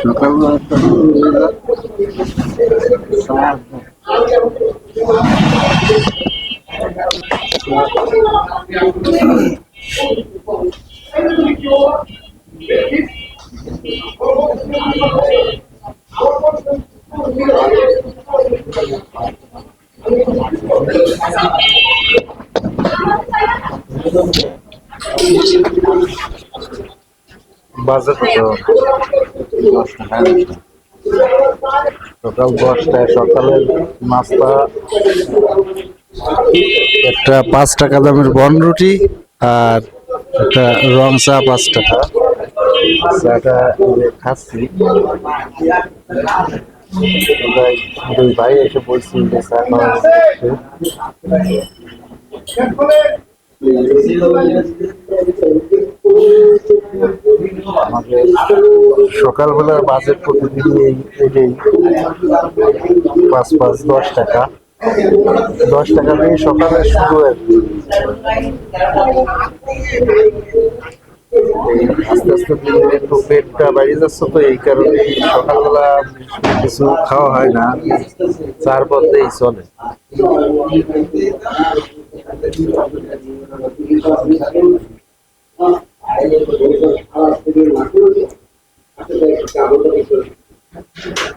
সকালবেলা একটা চা বাজে কত সকাল দশটায় সকালের নাস্তা একটা পাঁচ টাকা দামের বন রুটি আর একটা রং চা পাঁচ টাকা চাটা খাচ্ছি দুই ভাই এসে বলছি যে চা খাওয়া। আমাদের সকালবেলার বাজেট প্রতিদিন এই পাঁচ পাঁচ, দশ টাকা। দশ টাকা দিয়ে সকালে শুরু আর আস্তে আস্তে একটু পেটটা বেড়ে যাচ্ছে তো, এই কারণে সকালবেলা কিছু খাওয়া হয় না। চার পথেই চলে। বিভিন্ন নাটকের জন্য আশা তাই একটি আবেদন করেছিলেন।